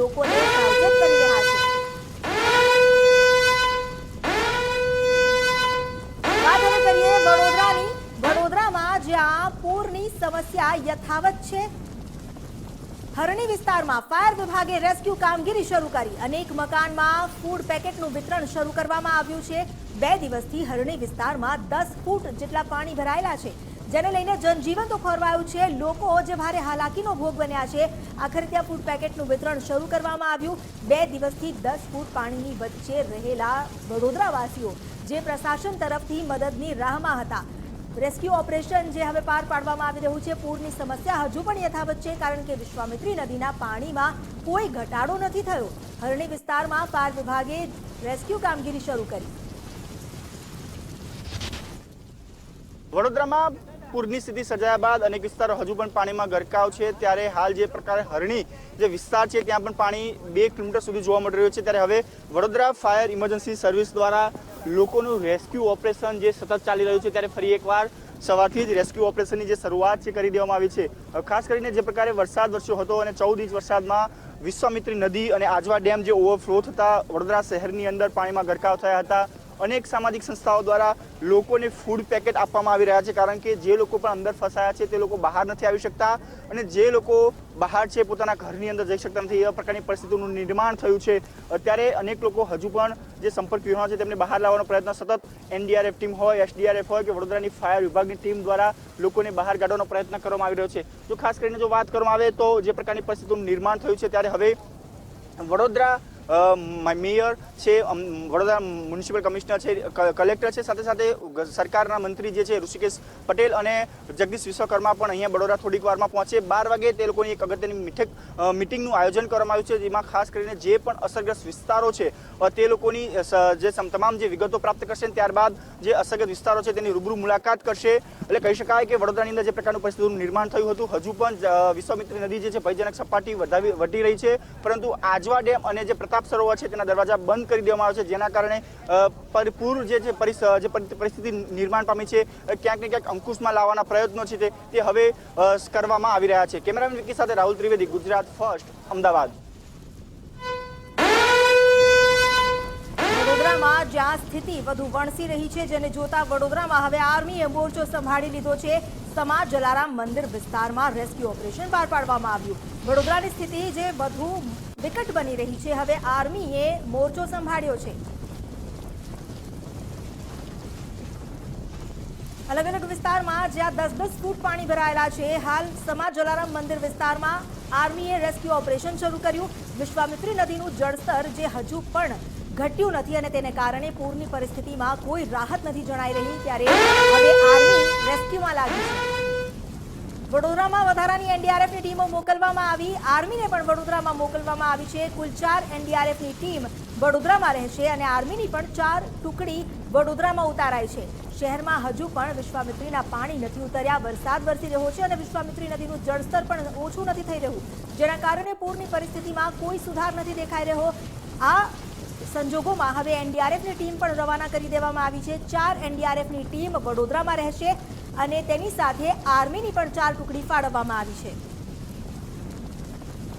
લોકોને સાવચેત કરી રહ્યા છે. વડોદરામાં જ્યાં પૂરની સમસ્યા યથાવત છે. હરણી વિસ્તારમાં ફાયર વિભાગે રેસ્ક્યુ કામગીરી શરૂ કરી. અનેક મકાનમાં ફૂડ પેકેટનું વિતરણ શરૂ કરવામાં આવ્યું છે. બે દિવસથી હરણી વિસ્તારમાં દસ ફૂટ જેટલા પાણી ભરાયેલા છે. જેને લઈને જનજીવન તો ખોરવાયું છે. લોકો જે ભારે હાલાકીનો ભોગ બન્યા છે. આખરે ત્યાં ફૂડ પેકેટનું વિતરણ શરૂ કરવામાં આવ્યું. બે દિવસથી દસ ફૂટ પાણીની વચ્ચે રહેલા વડોદરાવાસીઓ જે પ્રશાસન તરફથી મદદની રાહમાં હતા. રેસ્ક્યુ ઓપરેશન જે હવે પાર પાડવામાં આવી રહ્યું છે, પૂરની સમસ્યા હજુ પણ યથાવત છે, કારણ કે વિશ્વામિત્રી નદીના પાણીમાં કોઈ ઘટાડો નથી થયો. હરણી વિસ્તારમાં પાર વિભાગે રેસ્ક્યુ કામગીરી શરૂ કરી. વડોદરામાં પૂરની સ્થિતિ સર્જાયા બાદ અનેક વિસ્તારો હજુ પણ પાણીમાં ગરકાવ છે. ત્યારે હાલ જે પ્રકારે હરણી જે વિસ્તાર છે, ત્યાં પણ પાણી બે કિલોમીટર સુધી જોવા મળી રહ્યું છે. ત્યારે હવે વડોદરા ફાયર ઇમરજન્સી સર્વિસ દ્વારા લોકોનું રેસ્ક્યુ ઓપરેશન જે સતત ચાલી રહ્યું છે, ત્યારે ફરી એકવાર સવારથી જ રેસ્ક્યુ ઓપરેશનની જે શરૂઆત છે, કરી દેવામાં આવી છે. ખાસ કરીને જે પ્રકારે વરસાદ વરસ્યો હતો અને ચૌદ ઇંચ વરસાદમાં વિશ્વામિત્રી નદી અને આજવા ડેમ જે ઓવરફ્લો થતા વડોદરા શહેરની અંદર પાણીમાં ગરકાવ થયા હતા. અનેક સામાજિક સંસ્થાઓ દ્વારા લોકોને ફૂડ પેકેટ આપવામાં આવી રહ્યા છે. કારણ કે જે લોકો પણ અંદર ફસાયા છે, તે લોકો બહાર નથી આવી શકતા અને જે લોકો બહાર છે, પોતાના ઘરની અંદર જઈ શકતા નથી. એવા પ્રકારની પરિસ્થિતિનું નિર્માણ થયું છે. અત્યારે અનેક લોકો હજુ પણ જે સંપર્ક વિહોણા છે, તેમને બહાર લાવવાનો પ્રયત્ન સતત એનડીઆરએફ ટીમ હોય, એસડીઆરએફ હોય કે વડોદરાની ફાયર વિભાગની ટીમ દ્વારા લોકોને બહાર કાઢવાનો પ્રયત્ન કરવામાં આવી રહ્યો છે. જો ખાસ કરીને જો વાત કરવામાં આવે તો જે પ્રકારની પરિસ્થિતિનું નિર્માણ થયું છે, ત્યારે હવે વડોદરા મેયર છે વડોદરા મ્યુનિસિપલ કમિશનર છે કલેક્ટર છે, સાથે સાથે સરકારના મંત્રી જે છે, ઋષિકેશ પટેલ અને જગદીશ વિશ્વકર્મા પણ અહીંયા વડોદરા થોડીક વારમાં પહોંચે. બાર વાગે તે લોકોની એક અગત્યની મીઠક મિટિંગનું આયોજન કરવામાં આવ્યું છે, જેમાં ખાસ કરીને જે પણ અસરગ્રસ્ત વિસ્તારો છે તે લોકોની જે તમામ જે વિગતો પ્રાપ્ત કરશે ત્યારબાદ જે અસરગ્રસ્ત વિસ્તારો છે તેની રૂબરૂ મુલાકાત કરશે. એટલે કહી શકાય કે વડોદરાની અંદર જે પ્રકારનું પરિસ્થિતિનું નિર્માણ થયું હતું, હજુ પણ વિશ્વામિત્રી નદી જે છે, ભયજનક સપાટી વધાવી વધી રહી છે. પરંતુ આજવા ડેમ અને જે પ્રતાપ સરોવર છે તેના દરવાજા બંધ કરી દેવામાં આવે છે જેના કારણે અ, પર- પૂર જે જે પરિસ્થિતિ નિર્માણ પામી છે ક્યાંક ને ક્યાંક અંકુશમાં લાવવાના પ્રયત્નો છે તે હવે કરવામાં આવી રહ્યા છે. કેમેરામેન વિકી સાથે રાહુલ ત્રિવેદી ગુજરાત ફર્સ્ટ અમદાવાદ. વડોદરામાં જ્યાં સ્થિતિ વધુ વણસી રહી છે જેને જોતા વડોદરામાં હવે આર્મીએ મોરચો સંભાળી લીધો છે. સમા જલારામ મંદિર વિસ્તારમાં રેસ્ક્યુ ઓપરેશન પાર પાડવામાં આવ્યું. વડોદરાની સ્થિતિ જે વધુ વિકટ બની રહી છે. હવે આર્મીએ મોરચો સંભાળ્યો છે. અલગ અલગ વિસ્તારમાં જ્યાં દસ દસ ફૂટ પાણી ભરાયેલા છે, હાલ સમાજ જલારામ મંદિર વિસ્તારમાં આર્મીએ રેસ્ક્યુ ઓપરેશન શરૂ કર્યું. વિશ્વામિત્રી નદીનું જળસ્તર જે હજુ પણ ઘટ્યું નથી અને તેને કારણે પૂરની પરિસ્થિતિમાં કોઈ રાહત નથી જણાઈ રહી, ત્યારે હવે આર્મી રેસ્ક્યુમાં લાગી છે. વડોદરામાં વધારાની એનડીઆરએફની ટીમો મોકલવામાં આવી. આર્મીને પણ વડોદરામાં મોકલવામાં આવી છે. કુલ ચાર એનડીઆરએફની ટીમ વડોદરામાં રહેશે અને આર્મીની પણ ચાર ટુકડી વડોદરામાં ઉતારાઈ છે. શહેરમાં હજુ પણ વિશ્વામિત્રીના પાણી નથી ઉતર્યા. વરસાદ વરસી રહ્યો છે અને વિશ્વામિત્રી નદીનું જળસ્તર પણ ઓછું નથી થઈ રહ્યું. જેના કારણે પૂરની પરિસ્થિતિમાં કોઈ સુધાર નથી દેખાઈ રહ્યો. આ સંજોગોમાં હવે એનડીઆરએફની ટીમ પણ રવાના કરી દેવામાં આવી છે. ચાર એનડીઆરએફની ટીમ વડોદરામાં રહેશે. અને તેની સાથે આર્મીની પણ ચાર ટુકડી ફાળવવામાં આવી છે.